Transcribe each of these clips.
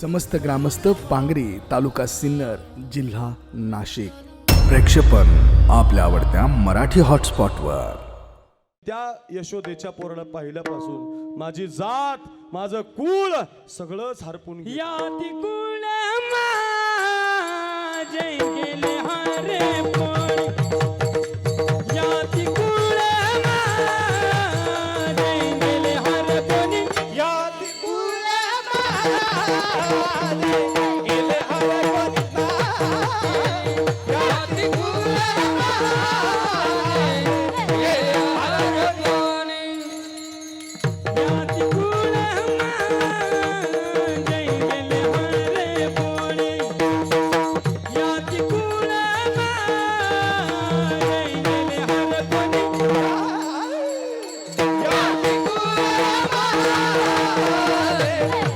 समस्त ग्रामस्थ पांगरी तालुका सिन्नर जिल्हा नाशिक प्रेक्षेपण आपल्या आवडत्या मराठी हॉटस्पॉटवर त्या यशोदेच्या पोराला पाहिल्यापासून माझी जात माझं कुळ सगळंच हरपून गेलं. याती कुळ माझे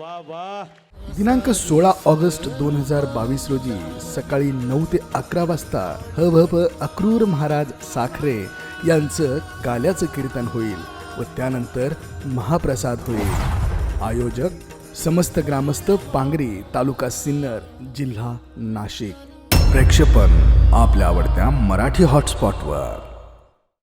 वा वा. दिनांक सोळा ऑगस्ट दोन हजार बावीस रोजी सकाळी नऊ ते अकरा वाजता ह भ प अक्रूर महाराज साखरे यांचं काल्याचं कीर्तन होईल व त्यानंतर महाप्रसाद होईल. आयोजक समस्त ग्रामस्थ पांगरी तालुका सिन्नर जिल्हा नाशिक. प्रेक्षेपण आपल्या आवडत्या मराठी हॉटस्पॉटवर